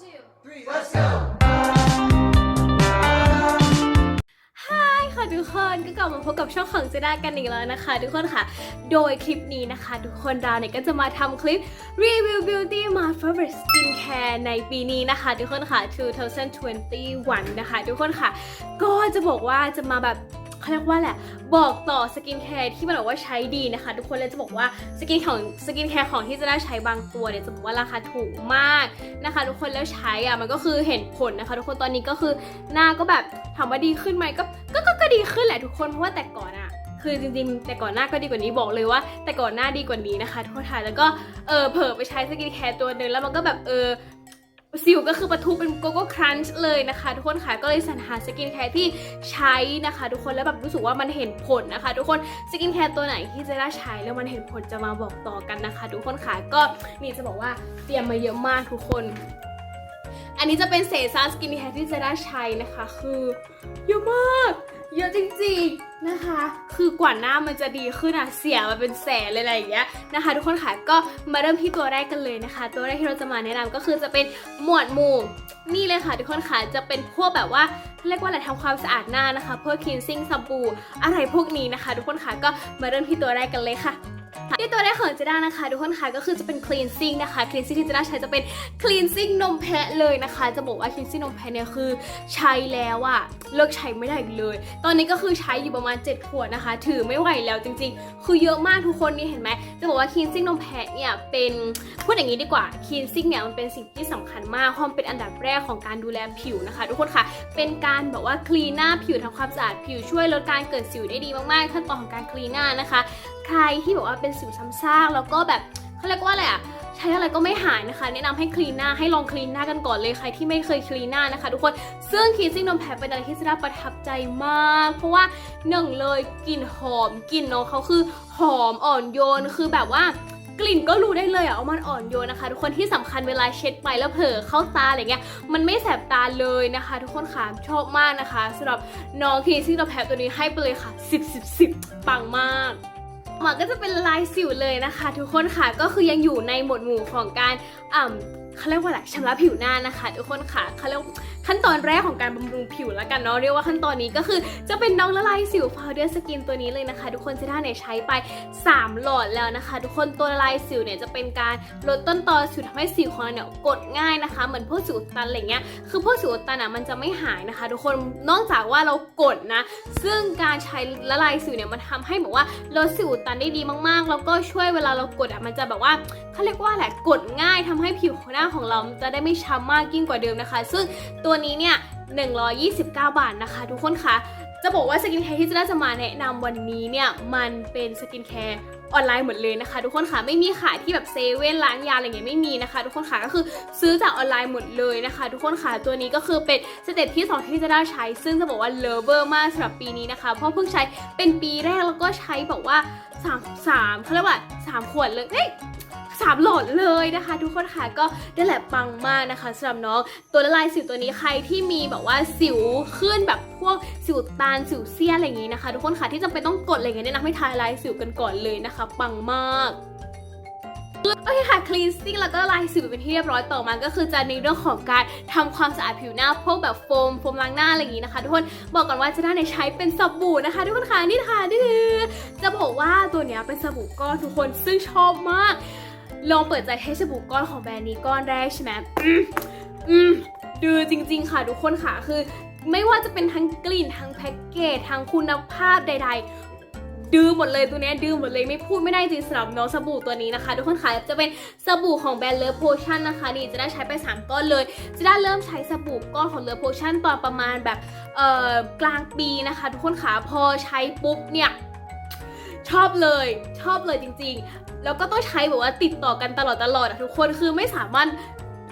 two three, let's go! ค่ะทุกคนก็กลับมาพบกับช่องของเจด้ากันอีกแล้วนะคะ ทุกคนค่ะ โดยคลิปนี้นะคะ ทุกคนเราเนี่ยก็จะมาทำคลิปรีวิว beauty my favorite skincare ในปีนี้นะคะ ทุกคนค่ะ 2021 นะคะ ทุกคนค่ะ ก็จะบอกว่าจะมาแบบ เขาเรียกว่าแหละ บอกต่อสกินแคร์ที่มันบอกว่าใช้ดีนะคะ ทุกคนเลยจะบอกว่าสกินของสกินแคร์ของที่จะได้ใช้บางตัวเนี่ยจะบอกว่าราคาถูกมากนะคะ ทุกคนแล้วใช้อะมันก็คือเห็นผลนะคะ ทุกคนตอนนี้ก็คือหน้าก็แบบถามว่าดีขึ้นไหมก็ก็ก็ก็ดีขึ้นแหละทุกคนเพราะว่าแต่ก่อนอะคือจริงๆแต่ก่อนหน้าก็ดีกว่านี้บอกเลยว่า แต่ก่อนหน้าดีกว่านี้นะคะทุกคนค่ะแล้วก็เออเผลอไปใช้สกินแคร์ตัวหนึ่งแล้วมันก็แบบเออ สิวก็คือปะทุเป็นโกโก้ครันช์เลยนะคะ ทุกคนค่ะก็เลยสรรหาสกินแคร์ที่ใช้นะคะ ทุกคนแล้วแบบรู้สึกว่ามันเห็นผลนะคะ ทุกคนสกินแคร์ตัวไหนที่จะได้ใช้แล้วมันเห็นผลจะมาบอกต่อกันนะคะ ทุกคนค่ะก็นี่จะบอกว่าเตรียมมาเยอะมากทุกคน อันนี้จะเป็นเศษซาสกินแคร์ที่จะได้ใช้นะคะ คือเยอะมาก เยอะจริงๆนะคะ คือกว่าหน้ามันจะดีขึ้นอะเสียมาเป็นแสนเลยอะไรอย่างเงี้ยนะคะ ทุกคนค่ะก็มาเริ่มที่ตัวแรกกันเลยนะคะ ตัวแรกที่เราจะมาแนะนำก็คือจะเป็นหมวดหมู่นี่เลยค่ะทุกคนค่ะจะเป็นพวกแบบว่าเรียกว่าอะไรทำความสะอาดหน้านะคะเพื่อ cleansing สบู่อะไรพวกนี้นะคะ ทุกคนค่ะก็มาเริ่มที่ตัวแรกกันเลยค่ะ ที่ตัวแรกของเจด้านะคะทุกคนค่ะก็คือจะเป็น cleansing นะคะ cleansing ที่เจด้าใช้จะเป็น cleansing นมแพะเลยนะคะ จะบอกว่า cleansing นมแพะเนี่ยคือใช้แล้วอะเลิกใช้ไม่ได้อีกเลย ตอนนี้ก็คือใช้อยู่ประมาณ 7 ขวดนะคะ ถือไม่ไหวแล้วจริง ๆ คือเยอะมากทุกคนนี่เห็นไหมจะบอกว่า cleansing นมแพะเนี่ยเป็นพูดอย่างนี้ดีกว่า cleansing เนี่ยมันเป็นสิ่งที่สำคัญมากเพรามเป็นอันดับแรกของการดูแลผิวนะคะ ทุกคนค่ะเป็นการแบบว่า clean หน้าผิวทำความสะอาดผิวช่วยลดการเกิดสิวได้ดีมากๆขั้นตอนของการ clean หน้านะคะ ใครที่บอกว่าเป็นสิวซ้ำซากแล้วก็แบบเขาเรียกว่าอะไรอะใช้อะไรก็ไม่หายนะคะ แนะนำให้คลีนหน้าให้ลองคลีนหน้ากันก่อนเลยใครที่ไม่เคยคลีนหน้านะคะ ทุกคนซึ่งคีซิ่งนมแพะเป็นอะไรที่ซาร่าประทับใจมาก เพราะว่าหนึ่งเลยกลิ่นหอมกลิ่นน้องเขาคือหอมอ่อนโยนคือแบบว่ากลิ่นก็รู้ได้เลยอะว่ามันอ่อนโยนนะคะ ทุกคนที่สำคัญเวลาเช็ดไปแล้วเผลอเข้าตาอะไรเงี้ยมันไม่แสบตาเลยนะคะ ทุกคนค่ะชอบมากนะคะสำหรับน้องคีซิ่งนมแพะตัวนี้ให้ไปเลยค่ะ 10 10 10ปังมาก มันก็จะเป็นลายสิวเลยนะคะ ทุกคนค่ะก็คือยังอยู่ในหมวดหมู่ของการอ่าเขาเรียกว่าอะไรชำระผิวหน้านะคะ ทุกคนค่ะเขาเรียกขั้นตอนแรกของการบำรุงผิวแล้วกันเนาะเรียกว่าขั้นตอนนี้ก็คือจะเป็นน้องละลายสิว powder skin ตัวนี้เลยนะคะ ทุกคนเซท่าเนี่ยใช้ไป 3 หลอดแล้วนะคะ ทุกคนตัวละลายสิวเนี่ยจะเป็นการลดต้นตอสิวทำให้สิวของเราเนี่ยกดง่ายนะคะ เหมือนพวกสิวดตันอะไรเงี้ยคือพวกสิวดตันอะมันจะไม่หายนะคะ ทุกคนนอกจากว่าเรากดนะ ซึ่งการใช้ละลายสิวเนี่ยมันทำให้แบบว่าลดสิวดตันได้ดีมากๆแล้วก็ช่วยเวลาเรากดอะมันจะแบบว่าเขาเรียกว่าแหละกดง่ายทำให้ผิวหน้าของเราจะได้ไม่ช้ำมากยิ่งกว่าเดิมนะคะ ซึ่งตัวัวนี้เนี่ย 129 บาทนะคะ ทุกคนคะจะบอกว่าสกินแคร์ที่จะได้จะมาแนะนำวันนี้เนี่ย มันเป็นสกินแคร์ออนไลน์หมดเลยนะคะ ทุกคนค่ะไม่มีขายที่แบบเซเว่นร้านยาอะไรเงี้ยไม่มีนะคะ ทุกคนค่ะก็คือซื้อจากออนไลน์หมดเลยนะคะ ทุกคนค่ะตัวนี้ก็คือเป็นสเต็ปที่สองที่จะได้ใช้ ซึ่งจะบอกว่าเลเวอร์มากสำหรับปีนี้นะคะ เพราะเพิ่งใช้เป็นปีแรกแล้วก็ใช้แบบว่าสามสามเขาเรียกว่าสามขวดเลยเอ้ย สามหลอดเลยนะคะ ทุกคนค่ะก็ได้แหละปังมากนะคะสำหรับน้องตัวละลายสิวตัวนี้ใครที่มีแบบว่าสิวขึ้นแบบพวกสิวตานสิวเสี้ยนอะไรอย่างนี้นะคะ ทุกคนค่ะที่จำเป็นต้องกดอะไรอย่างเงี้ยแนะนำให้ทาละลายสิวกันก่อนเลยนะคะ ปังมากโอเคค่ะ cleansing แล้วก็ลายสิวเป็นที่เรียบร้อยต่อมา ก็คือจะในเรื่องของการทำความสะอาดผิวหน้าพวกแบบโฟมโฟมล้างหน้าอะไรอย่างนี้นะคะ ทุกคนบอกก่อนว่าจะได้ในใช้เป็นสบู่นะคะ ทุกคนค่ะนี่ค่ะนี่คือจะบอกว่าตัวเนี้ยเป็นสบู่ก้อนทุกคนซึ่งชอบมาก ลองเปิดใจให้สบู่ก้อนของแบรนด์นี้ก้อนแรกใช่ไหมอืมอืมดือจริง ๆ ค่ะทุกคนค่ะ คือไม่ว่าจะเป็นทั้งกลิ่นทั้งแพ็กเกจทั้งคุณภาพใด ๆ ดื้อหมดเลยตัวนี้ดื้อหมดเลยไม่พูดไม่ได้จริงสำหรับน้องสบู่ตัวนี้นะคะ ทุกคนค่ะจะเป็นสบู่ของแบรนด์เลอโพชั่นนะคะนี่จะได้ใช้ไป 3 ก้อนเลยจะได้เริ่มใช้สบู่ก้อนของเลอโพชั่นตอนประมาณแบบเอ่อกลางปีนะคะ ทุกคนค่ะพอใช้ปุ๊บเนี่ยชอบเลยชอบเลยจริงๆ แล้วก็ต้องใช้แบบว่าติดต่อกันตลอดตลอดอะทุกคนคือไม่สามารถ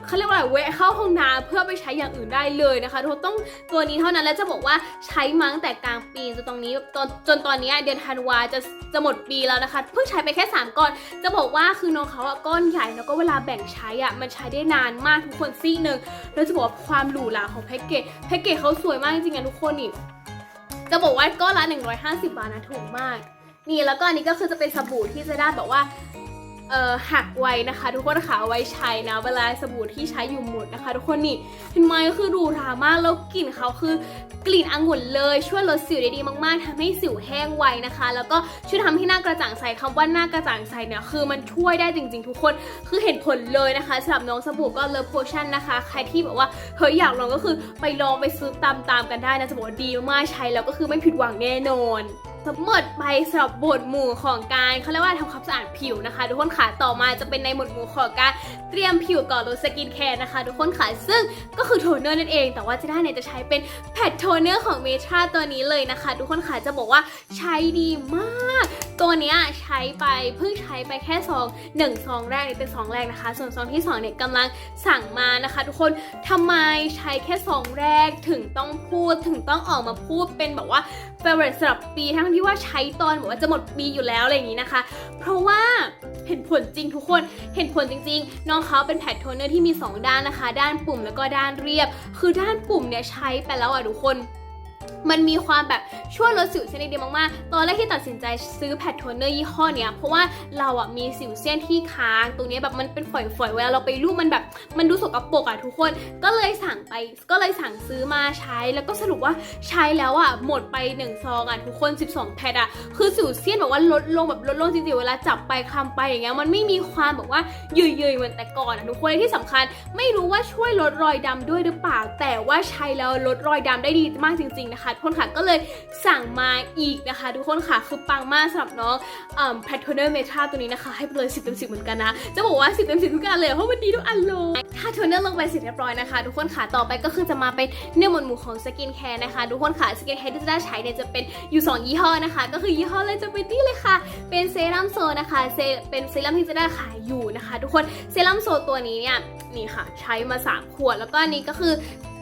เขาเรียกว่าอะไรแวะเข้าห้องน้ำเพื่อไปใช้อย่างอื่นได้เลยนะคะทุกคนต้องตัวนี้เท่านั้นแล้วจะบอกว่าใช้มาตั้งแต่กลางปีจนตรงนี้ตอนจนตอนนี้เดือนธันวาจะจะหมดปีแล้วนะคะเพิ่งใช้ไปแค่ 3ก้อนจะบอกว่าคือน้องเขาอะก้อนใหญ่แล้วก็เวลาแบ่งใช้อะมันใช้ได้นานมากทุกคนซี่หนึ่งแล้วจะบอกว่าความหรูหราของแพ็กเกจแพ็กเกจเขาสวยมากจริงๆอะทุกคนนี่จะบอกว่าก้อนละ150 บาทนะถูกมาก นี่แล้วก็อันนี้ก็คือจะเป็นสบู่ที่จะได้แบบว่าเอ่อหักไว้นะคะ ทุกคนค่ะเอาไว้ใช้นะ เวลาสบู่ที่ใช้อยู่หมดนะคะ ทุกคนนี่เห็นไหมคือดูรามากแล้วกลิ่นเขาคือกลิ่นองุ่นเลยช่วยลดสิวได้ดีมากๆทำให้สิวแห้งไวนะคะ แล้วก็ช่วยทำให้หน้ากระจ่างใสคำว่าหน้ากระจ่างใสเนี่ยคือมันช่วยได้จริงๆ ทุกคนคือเห็นผลเลยนะคะสำหรับน้องสบู่ก็เลิฟโพชั่นนะคะ ใครที่แบบว่าเฮ้ยอยากลองก็คือไปลองไปซื้อตามๆกันได้นะจะบอกว่าดีมากๆใช้แล้วก็คือไม่ผิดหวังแน่นอน หมดไปสำหรับบทหมู่ของการเขาเรียกว่าทำความสะอาดผิวนะคะ ทุกคนค่ะต่อมาจะเป็นในหมวดหมู่ของการเตรียมผิวก่อนลดสกินแคร์นะคะ ทุกคนค่ะซึ่งก็คือโทนเนอร์นั่นเอง แต่ว่าจะได้เนี่ยจะใช้เป็นแพดโทนเนอร์ของเมทราตัวนี้เลยนะคะ ทุกคนค่ะจะบอกว่าใช้ดีมาก ตัวเนี้ยใช้ไปเพิ่งใช้ไปแค่ซองหนึ่งซองแรกนี่เป็นซองแรกนะคะ ส่วนซองที่สองเนี่ยกำลังสั่งมานะคะ ทุกคนทำไมใช้แค่ซองแรกถึงต้องพูดถึงต้องออกมาพูดเป็นแบบว่าเฟเวอร์สำหรับปีทั้งที่ว่าใช้ตอนแบบว่าจะหมดปีอยู่แล้วอะไรอย่างนี้นะคะ เพราะว่าเห็นผลจริงทุกคนเห็นผลจริง ๆ น้องเขาเป็นแพดโทนเนอร์ที่มี 2 ด้านนะคะ ด้านปุ่มแล้วก็ด้านเรียบ คือด้านปุ่มเนี่ยใช้ไปแล้วอะทุกคน มันมีความแบบช่วยลดสิวเส้นได้ดีมากๆ ตอนแรกที่ตัดสินใจซื้อแพดโทนเนอร์ยี่ห้อเนี้ยเพราะว่าเราอะมีสิวเส้นที่ค้าง ตรงนี้แบบมันเป็นฝอยๆ เวลาเราไปรูปมันแบบ มันดูสกปรกอะทุกคน ก็เลยสั่งไป ก็เลยสั่งซื้อมาใช้ แล้วก็สรุปว่าใช้แล้วอะหมดไป1ซองอะทุกคน 12 แพดอะ คือสิวเซียนแบบว่าลดลงแบบลดลงจริงๆ เวลาจับไปคลำไปอย่างเงี้ย มันไม่มีความแบบว่าเยื่อยๆเหมือนแต่ก่อนอะทุกคนและที่สำคัญ ไม่รู้ว่าช่วยลดรอยดำด้วยหรือเปล่า แต่ว่าใช้แล้วลดรอยดำได้ดีมากจริง ๆนะคะทุกคนค่ะก็เลยสั่งมาอีกนะคะ ทุกคนค่ะคือปังมากสำหรับน้องแพทโทเนอร์เมทาตัวนี้นะคะ ให้ไปเลย 10เต็ม10 เหมือนกันนะ จะบอกว่า 10เต็ม10 ทุกอันเลยเพราะมันดีทุกอันเลยถ้าโทนเนอร์ลงไปเสร็จเรียบร้อยนะคะ ทุกคนค่ะต่อไปก็คือจะมาเป็นเนื้อหมวดหมู่ของสกินแคร์นะคะ ทุกคนค่ะสกินแคร์ที่จะได้ใช้เนี่ยจะเป็นอยู่ 2 ยี่ห้อนะคะ ก็คือยี่ห้อเลยจะเป็นนี่เลยค่ะ เป็นเซรั่มโซนะคะเซเป็นเซรั่มที่จะได้ขายอยู่นะคะ ทุกคนเซรั่มโซตัวนี้เนี่ยนี่ค่ะ ใช้มา 3 ขวดแล้วก็อันนี้ก็คือ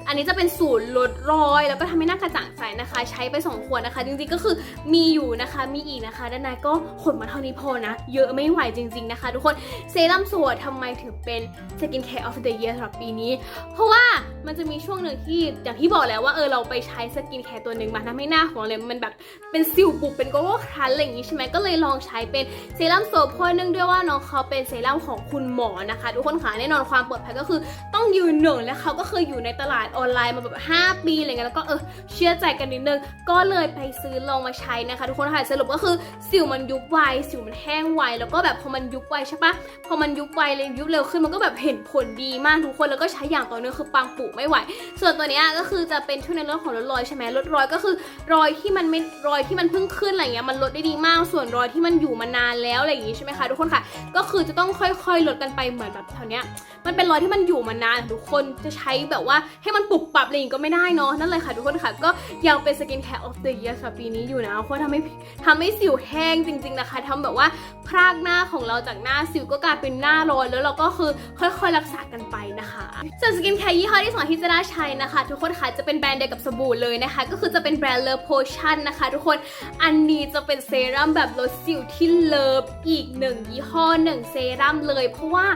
อันนี้จะเป็นสูตรลดรอย แล้วก็ทำให้หน้ากระจ่างใสนะคะ ใช้ไป2ขวดนะคะ จริงๆก็คือมีอยู่นะคะ มีอีกนะคะ ด้านในก็ขนมาเท่านี้พอนะ เยอะไม่ไหวจริง ๆนะคะ ทุกคนเซรั่มโซทำไมถึงเป็น Skin Care of the Year สำหรับปีนี้ เพราะว่ามันจะมีช่วงหนึ่งที่อย่างที่บอกแล้วว่าเออเราไปใช้สกินแคร์ตัวหนึ่งมาทำให้หน้าของเรามันแบบเป็นสิวปุบเป็นโกโก้ครันอะไรอย่างงี้ใช่ไหมก็เลยลองใช้เป็นเซรั่มโซเพราะเนื่องด้วยว่าน้องเขาเป็นเซรั่มของคุณหมอนะคะ ทุกคนค่ะแน่นอนความปลอดภัยก็คือต้องยืนหนึ่งและเขาก็เคยอยู่ในตลาดออนไลน์มาแบบ 5 ปีอะไรเงี้ยแล้วก็เออเชื่อใจกันนิดนึง ก็เลยไปซื้อลองมาใช้นะคะ ทุกคนค่ะสรุปก็คือสิวมันยุบไวสิวมันแห้งไวแล้วก็แบบพอมันยุบไวใช่ปะพอมันยุบไวเลยยุบเร็วขึ้นมันก็แบบเห็นผลดีมากทุกคนแล้วก็ใช้อย่างต่อเนื่องคือปังปุไม่ไหว ส่วนตัวเนี้ยก็คือจะเป็นช่วยในเรื่องของลดรอยใช่ไหมลดรอยก็คือ รอยที่มันไม่รอยที่มันเพิ่งขึ้นอะไรเงี้ยมันลดได้ดีมาก ส่วนรอยที่มันอยู่มานานแล้วอะไรอย่างงี้ใช่ไหมคะทุกคนค่ะ ก็คือจะต้องค่อยๆลดกันไปเหมือนแบบแถวเนี้ยมันเป็นรอยที่มันอยู่มานานทุกคนจะใช้แบบว่าให้มันปรับปรับอะไรอย่างก็ไม่ได้เนาะนั่นเลยค่ะทุกคนค่ะ ก็ยังเป็นสกินแคร์ออฟเดอะเยียร์สำหรับปีนี้อยู่นะเพราะทำให้ทำให้สิวแห้งจริง ๆนะคะทำแบบว่าพรากหน้าของเราจากหน้าสิวก็กลายเป็นหน้าร้อยแล้วเราก็คือค่อยๆรักษากันไปนะคะส่วนสกินแคร์ยี่ห้อที่สองที่จะได้ใช้นะคะ ทุกคนค่ะจะเป็นแบรนด์เดียวกับสบู่เลยนะคะ ก็คือจะเป็นแบรนด์เล v โพชั่นนะคะ ทุกคนอันนี้จะเป็นเซรั่มแบบลดสิวที่เลิฟอีกหนึ่งยี่ห้อหนึ่งเซรั่มเลย เพราะว่า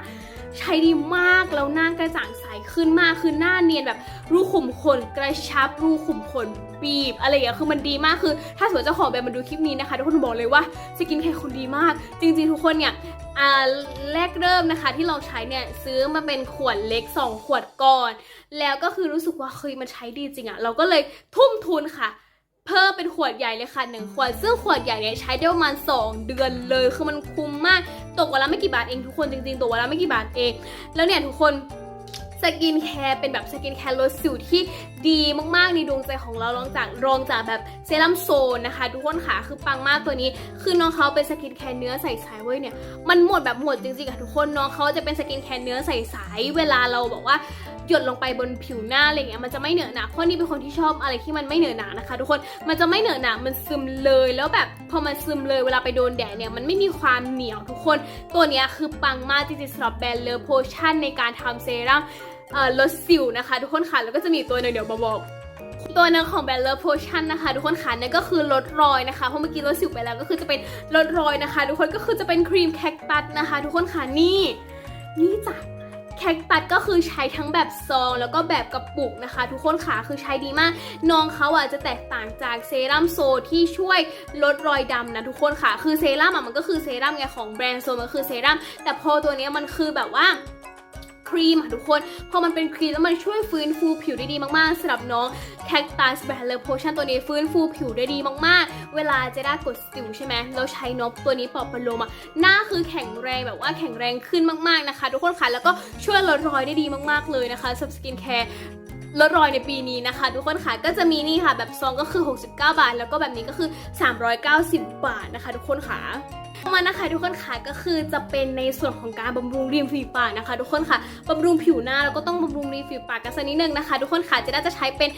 ใช้ดีมากแล้วหน้ากระจ่างใสขึ้นมากคือหน้าเนียนแบบรูขุมขนกระชับรูขุมขนบีบ อะไรอย่างเงี้ยคือมันดีมากคือ ถ้าสมมติเจ้าของแบรนด์มาดูคลิปนี้นะคะทุกคนบอกเลยว่าสกินแคร์คุณดีมาก จริงๆ ทุกคนเนี่ยแรกเริ่มนะคะที่เราใช้เนี่ยซื้อมาเป็นขวดเล็ก 2 ขวดก่อน แล้วก็คือรู้สึกว่าเฮ้ยมันใช้ดีจริงอะเราก็เลยทุ่มทุนค่ะเพิ่มเป็นขวดใหญ่เลยค่ะหนึ่งขวด ซึ่งขวดใหญ่เนี่ยใช้ได้ประมาณ 2 เดือนเลย คือมันคุ้มมาก ตกวันละไม่กี่บาทเองทุกคนจริงๆตกวันละไม่กี่บาทเอง แล้วเนี่ยทุกคนสกินแคร์เป็นแบบสกินแคร์ลดสิวที่ดีมากๆในดวงใจของเรารองจากรองจากแบบเซรั่มโซนนะคะทุกคนค่ะคือปังมากตัวนี้ คือน้องเขาเป็นสกินแคร์เนื้อใสๆเว้ยเนี่ยมันหมดแบบหมดจริงๆอะทุกคนน้องเขาจะเป็นสกินแคร์เนื้อใสๆเวลาเราบอกว่าหยดลงไปบนผิวหน้าอะไรเงี้ยมันจะไม่เหนอะหนะเพราะนี่เป็นคนที่ชอบอะไรที่มันไม่เหนอะหนานะคะ ทุกคนมันจะไม่เหนอะหนามันซึมเลยแล้วแบบพอมันซึมเลยเวลาไปโดนแดดเนี่ยมันไม่มีความเหนียวทุกคน ตัวเนี้ยคือปังมากจริงๆสำหรับแบรนด์เลอโพชั่นในการทำเซรั่ม ลดสิวนะคะ ทุกคนค่ะแล้วก็จะมีตัวหนึ่งเดี๋ยวมาบอกตัวนึงของแบรนด์เลอโพชั่นนะคะทุกคนค่ะนั่นก็คือลดรอยนะคะเพราะเมื่อกี้ลดสิวไปแล้วก็คือจะเป็นลดรอยนะคะ ทุกคนก็คือจะเป็นครีมแคคตัสนะคะ ทุกคนค่ะนี่นี่จ้ะแคคตัสก็คือใช้ทั้งแบบซอง แล้วก็แบบกระปุกนะคะ ทุกคนค่ะคือใช้ดีมากน้องเขาอะจะแตกต่างจากเซรั่มโซที่ช่วยลดรอยดำนะทุกคนค่ะ คือเซรั่มอะมันก็คือเซรั่มไงของแบรนด์โซมันคือเซรั่มแต่พอตัวนี้มันคือแบบว่า ครีมค่ะทุกคน พอมันเป็นครีมแล้วมันช่วยฟื้นฟูผิวได้ดีมากๆสำหรับน้อง Cactus b a l l e r Potion ตัวนี้ฟื้นฟูผิวได้ดีมากๆ เวลาเจด้ากดสิวใช่ไหมเราใช้นบตัวนี้ปอบประโลมอะหน้าคือแข็งแรงแบบว่าแข็งแรงขึ้นมากๆนะคะ ทุกคนค่ะแล้วก็ช่วยลดรอยได้ดีมากๆเลยนะคะสำหรับสกินแคร์ ลดรอยในปีนี้นะคะ ทุกคนค่ะก็จะมีนี่ค่ะแบบซองก็คือ 69 บาท แล้วก็แบบนี้ก็คือ 390 บาทนะคะ ทุกคนค่ะต่อมานะคะทุกคนค่ะก็คือจะเป็นในส่วนของการบำรุงริมฝีปากนะคะ ทุกคนค่ะบำรุงผิวหน้าแล้วก็ต้องบำรุงริมฝีปากกันสักนิดนึงนะคะ ทุกคนค่ะเจด้าจะใช้เป็น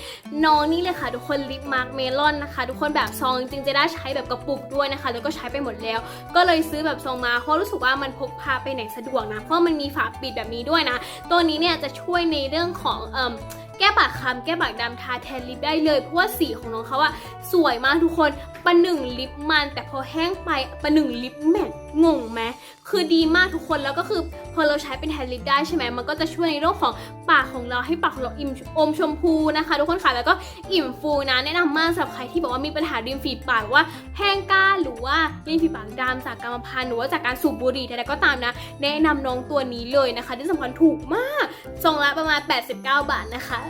น้องนี่เลยค่ะ ทุกคนลิปมาร์กเมลอนนะคะทุกคนแบบซองจริงๆเจด้าใช้แบบกระปุกด้วยนะคะ แล้วก็ใช้ไปหมดแล้ว ก็เลยซื้อแบบซองมาเพราะรู้สึกว่ามันพกพาไปไหนสะดวกนะเพราะมันมีฝาปิดแบบนี้ด้วยนะ ตัวนี้เนี่ยจะช่วยในเรื่องของเอ่มแก้ปากคล้ำแก้ปากดำทาแทนลิปได้เลย เพราะว่าสีของน้องเขาอะสวยมากทุกคนประหนึ่งลิปมัน แต่พอแห้งไปประหนึ่งลิปแมท งงไหมคือดีมากทุกคนแล้วก็คือพอเราใช้เป็นแทนลิปได้ใช่ไหมมันก็จะช่วยในเรื่องของปากของเราให้ปากของเราอิ่มอมชมพูนะคะ ทุกคนค่ะแล้วก็อิ่มฟูนะแนะนำมากสำหรับใครที่บอกว่ามีปัญหาริมฝีปากว่าแห้งก้านหรือว่าริมฝีปากดำจากกรรมพันธุ์หรือว่าจากการสูบบุหรี่ใดๆก็ตามนะ แนะนำน้องตัวนี้เลยนะคะ ที่สำคัญถูกมากซองละประมาณ 89 บาทนะคะ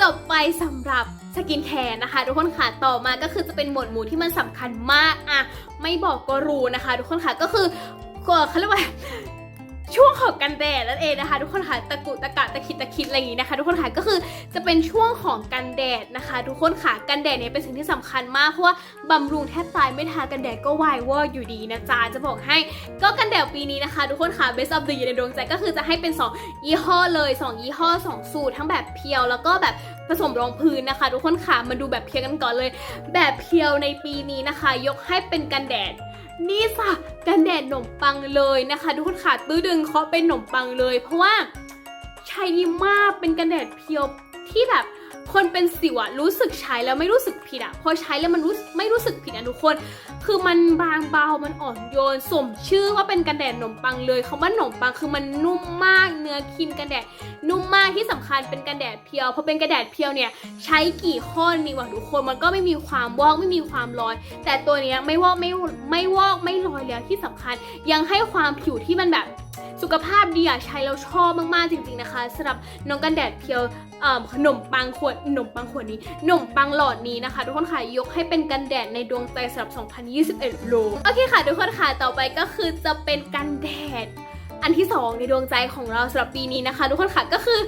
จบไปสำหรับสกินแคร์นะคะ ทุกคนค่ะต่อมาก็คือจะเป็นหมวดหมู่ที่มันสำคัญมากอะไม่บอกก็รู้นะคะ ทุกคนค่ะก็คือก็เขาเรียกว่า ช่วงของกันแดดนั่นเองนะคะ ทุกคนค่ะตะกุตะกะตะคิดตะคิดอะไรอย่างนี้นะคะ ทุกคนค่ะก็คือจะเป็นช่วงของกันแดดนะคะ ทุกคนค่ะกันแดดเนี่ยเป็นสิ่งที่สำคัญมากเพราะว่าบำรุงแทบตายไม่ทากันแดดก็วายวออยู่ดีนะจ๊ะจะบอกให้ก็กันแดดปีนี้นะคะ ทุกคนค่ะ Best of the Year ในดวงใจก็คือจะให้เป็น 2 ยี่ห้อเลย 2 ยี่ห้อ 2 สูตร ทั้งแบบเพียวแล้วก็แบบผสมรองพื้นนะคะ ทุกคนค่ะมาดูแบบเพียวกันก่อนเลย แบบเพียวในปีนี้นะคะ ยกให้เป็นกันแดด นี่สะกันแดดหนมปังเลยนะคะทุกคนค่ะตื้อดึงเคาะเป็นหนมปังเลย เพราะว่าใช้ดีมากเป็นกันแดดเพียวที่แบบ คนเป็นสิวอะรู้สึกใช้แล้วไม่รู้สึกผิดอะพอใช้แล้วมันรู้ไม่รู้สึกผิดอะทุกคน คือมันบางเบามันอ่อนโยน สมชื่อว่าเป็นกันแดดขนมปังเลยคำว่าขนมปังคือมันนุ่มมากเนื้อครีมกันแดดนุ่มมากที่สำคัญเป็นกันแดดเพียวพอเป็นกันแดดเพียวเนี่ยใช้กี่ข้อนี่วะทุกคนมันก็ไม่มีความวอกไม่มีความลอย แต่ตัวเนี้ยไม่วอกไม่ไม่วอกไม่ลอยแล้วที่สำคัญ ยังให้ความผิวที่มันแบบ สุขภาพดีอะใช้แล้วชอบมากๆจริงๆนะคะสำหรับน้องกันแดดเพียวขนมปังขวดขนมปังขวดนี้ขนมปังหลอดนี้นะคะ ทุกคนค่ะยกให้เป็นกันแดดในดวงใจสำหรับ 2021 โลโอเคค่ะ ทุกคนค่ะต่อไปก็คือจะเป็นกันแดดอันที่ 2 ในดวงใจของเราสำหรับปีนี้นะคะ ทุกคนค่ะก็คือ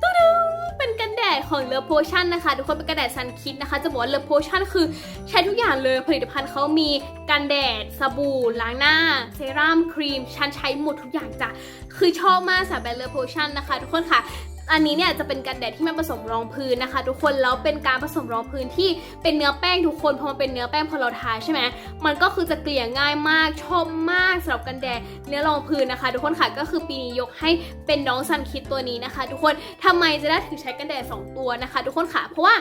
ตุ๊ดง เป็นกันแดดของเลอโพชั่นนะคะ ทุกคนเป็นกันแดดซันคิดนะคะ จะบอกว่าเลอโพชั่นคือใช้ทุกอย่างเลยผลิตภัณฑ์เขามีกันแดดสบู่ล้างหน้า เซรั่มครีม ฉันใช้หมดทุกอย่างจ้ะคือชอบมากสำหรับแบรนด์เลอโพชั่นนะคะ ทุกคนค่ะ อันนี้เนี่ยจะเป็นกันแดดที่มันผสมรองพื้นนะคะ ทุกคนแล้วเป็นการผสมรองพื้นที่เป็นเนื้อแป้งทุกคนพอมันเป็นเนื้อแป้งพอเราทาใช่ไหมมันก็คือจะเกลี่ยง่ายมากชอบมากสำหรับกันแดดเนื้อรองพื้นนะคะ ทุกคนค่ะก็คือปีนี้ยกให้เป็นน้องซันคิดตัวนี้นะคะ ทุกคนทำไมจะได้ถึงใช้กันแดด2 ตัวนะคะ ทุกคนค่ะเพราะว่า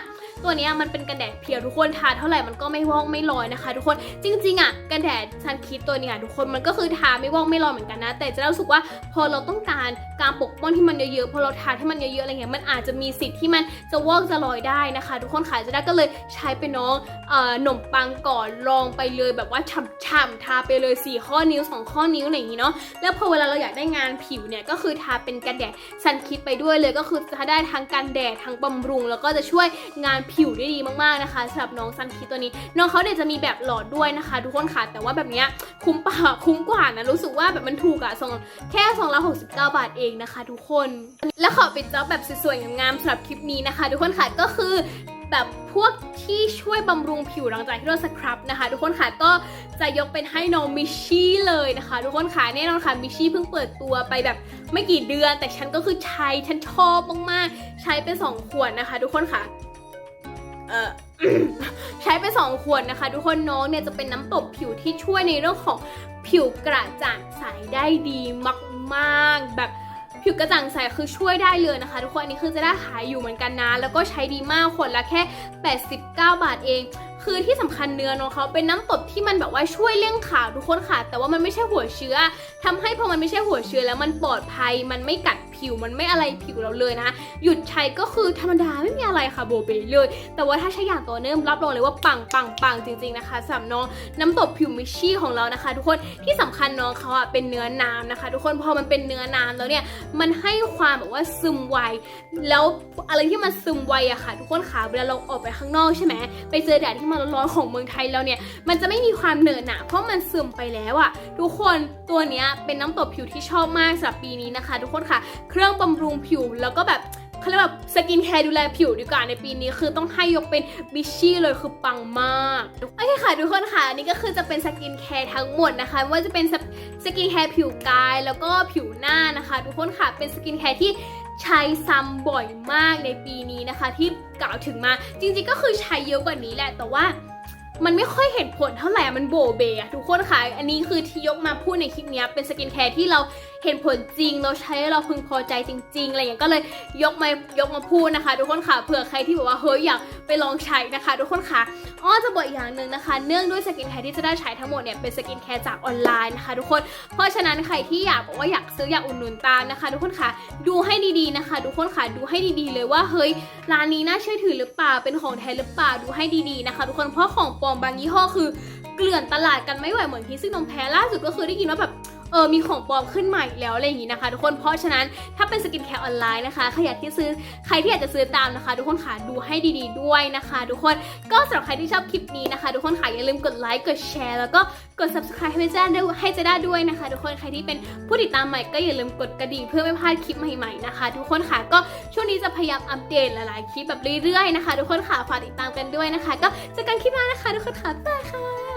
ตัวนี้มันเป็นกันแดดเพียวทุกคนทาเท่าไหร่มันก็ไม่วอกไม่ลอยนะคะ ทุกคนจริงๆอะกันแดดซันคิดตัวนี้ยทุกคนมันก็คือทาไม่วอกไม่ลอยเหมือนกันนะ แต่จะรู้สึกว่าพอเราต้องการการปกป้องที่มันเยอะๆพอเราทาที่มันเยอะๆอะไรเงี้ยมันอาจจะมีสิทธิ์ที่มันจะวอกจะลอยได้นะคะ ทุกคนค่ะจะได้ก็เลยใช้เป็นน้องเอ่อหนมปังก่อนลองไปเลยแบบว่าฉ่ำๆทาไปเลยสี่ข้อนิ้วสองข้อนิ้วอะไรอย่างงี้เนาะแล้วพอเวลาเราอยากได้งานผิวเนี่ยก็คือทาเป็นกันแดดซันคิดไปด้วยเลยก็คือจะได้ทั้งกันแดดทั้งบำรุง แล้วก็จะช่วยงานผิวได้ดีมากๆนะคะสำหรับน้องซันคิดตัวนี้ น้องเขาเนี่ยจะมีแบบหลอดด้วยนะคะ ทุกคนค่ะแต่ว่าแบบเนี้ยคุ้มปากคุ้มกว่านะรู้สึกว่าแบบมันถูกอะสองแค่269 บาทเองนะคะ ทุกคน แล้วขอปิดจ็อบแบบสวยๆงามๆสำหรับคลิปนี้นะคะ ทุกคนค่ะก็คือแบบพวกที่ช่วยบำรุงผิวหลังจากที่เราสครับนะคะ ทุกคนค่ะก็จะยกเป็นให้น้องมิชชี่เลยนะคะ ทุกคนค่ะแน่นอนค่ะมิชชี่เพิ่งเปิดตัวไปแบบไม่กี่เดือน แต่ฉันก็คือใช้ฉันชอบมากๆใช้ไปสองขวดนะคะ ทุกคนค่ะเออใช้ไปสองขวดนะคะ ทุกคนน้องเนี่ยจะเป็นน้ำตบผิวที่ช่วยในเรื่องของผิวกระจ่างใสได้ดีมาก ๆ แบบ ผิวกระจ่างใสคือช่วยได้เลยนะคะ ทุกคนอันนี้คือจะได้ขายอยู่เหมือนกันนะ แล้วก็ใช้ดีมากขวดละแค่ 89 บาทเองคือที่สำคัญเนื้อน้องเขาเป็นน้ำตบที่มันแบบว่าช่วยเลี่ยงขาวทุกคนค่ะ แต่ว่ามันไม่ใช่หัวเชื้อทำให้พอมันไม่ใช่หัวเชื้อแล้วมันปลอดภัยมันไม่กัด ผิวมันไม่อะไรผิวเราเลยนะ หยุดใช้ก็คือธรรมดาไม่มีอะไรค่ะโบเบเลย แต่ว่าถ้าใช้อย่างต่อเนื่องรับรองเลยว่าปังปังปังจริงๆนะคะสำหรับน้องน้ำตบผิวมิชชี่ของเรานะคะ ทุกคนที่สำคัญน้องเขาอะเป็นเนื้อน้ำนะคะ ทุกคนพอมันเป็นเนื้อน้ำแล้วเนี่ยมันให้ความแบบว่าซึมไวแล้วอะไรที่มันซึมไวอะค่ะ ทุกคนขาเวลาเราออกไปข้างนอกใช่ไหมไปเจอแดดที่มันร้อนๆของเมืองไทยแล้วเนี่ยมันจะไม่มีความเหนอะหนะเพราะมันซึมไปแล้วอะทุกคนตัวเนี้ยเป็นน้ำตบผิวที่ชอบมากสำหรับปีนี้นะคะ ทุกคนค่ะเครื่องบำรุงผิว แล้วก็แบบเขาเรียกแบบสกินแคร์ดูแลผิวดีกว่าในปีนี้ คือต้องให้ยกเป็นบิชชี่เลยคือปังมากโอเคค่ะทุกคนค่ะอันนี่ก็คือจะเป็นสกินแคร์ทั้งหมดนะคะว่าจะเป็นสกินแคร์ผิวกายแล้วก็ผิวหน้านะคะ ทุกคนค่ะเป็นสกินแคร์ที่ใช้ซ้ำบ่อยมากในปีนี้นะคะ ที่กล่าวถึงมาจริงๆก็คือใช้เยอะกว่านี้แหละแต่ว่ามันไม่ค่อยเห็นผลเท่าไหร่ มันโบเบอะทุกคนค่ะ อันนี้คือที่ยกมาพูดในคลิปนี้เป็นสกินแคร์ที่เรา เห็นผลจริงเราใช้แล้วเราพึงพอใจจริง ๆ อะไรอย่างนี้ก็เลยยกมายกมาพูดนะคะ ทุกคนค่ะเผื่อใครที่บอกว่าเฮ้ยอยากไปลองใช้นะคะ ทุกคนค่ะอ้อจะบอกอีกอย่างหนึ่งนะคะ เนื่องด้วยสกินแคร์ที่จะได้ใช้ทั้งหมดเนี่ยเป็นสกินแคร์จากออนไลน์นะคะ ทุกคน เพราะฉะนั้นใครที่อยากบอกว่าอยากซื้ออยากอุดหนุนตามนะคะ ทุกคนค่ะดูให้ดีๆนะคะ ทุกคนค่ะดูให้ดีๆเลยว่าเฮ้ยร้านนี้น่าเชื่อถือหรือเปล่าเป็นของแท้หรือเปล่าดูให้ดีๆนะคะ ทุกคนเพราะของปลอมบางยี่ห้อคือเกลื่อนตลาดกันไม่ไหวเหมือนที่ซึ่งนมแพ้ล่าสุดก็คือได้ยินว่าแบบ เออมีของปลอมขึ้นใหม่แล้วอะไรอย่างนี้นะคะ ทุกคนเพราะฉะนั้นถ้าเป็นสกินแคร์ออนไลน์นะคะใครอยากที่ซื้อใครที่อยากจะซื้อตามนะคะ ทุกคนค่ะดูให้ดีๆด้วยนะคะ ทุกคนก็สำหรับใครที่ชอบคลิปนี้นะคะ ทุกคนค่ะอย่าลืมกดไลค์กดแชร์แล้วก็กด subscribe ให้เจ้าด้วยให้เจะได้ด้วยนะคะ ทุกคนใครที่เป็นผู้ติดตามใหม่ก็อย่าลืมกดกระดิ่งเพื่อไม่พลาดคลิปใหม่ๆนะคะ ทุกคนค่ะก็ช่วงนี้จะพยายามอัปเดตหลายๆคลิปแบบเรื่อยๆนะคะ ทุกคนค่ะฝากติดตามกันด้วยนะคะ ก็เจอกันคลิปหน้านะคะ ทุกคนค่ะบ๊ายบาย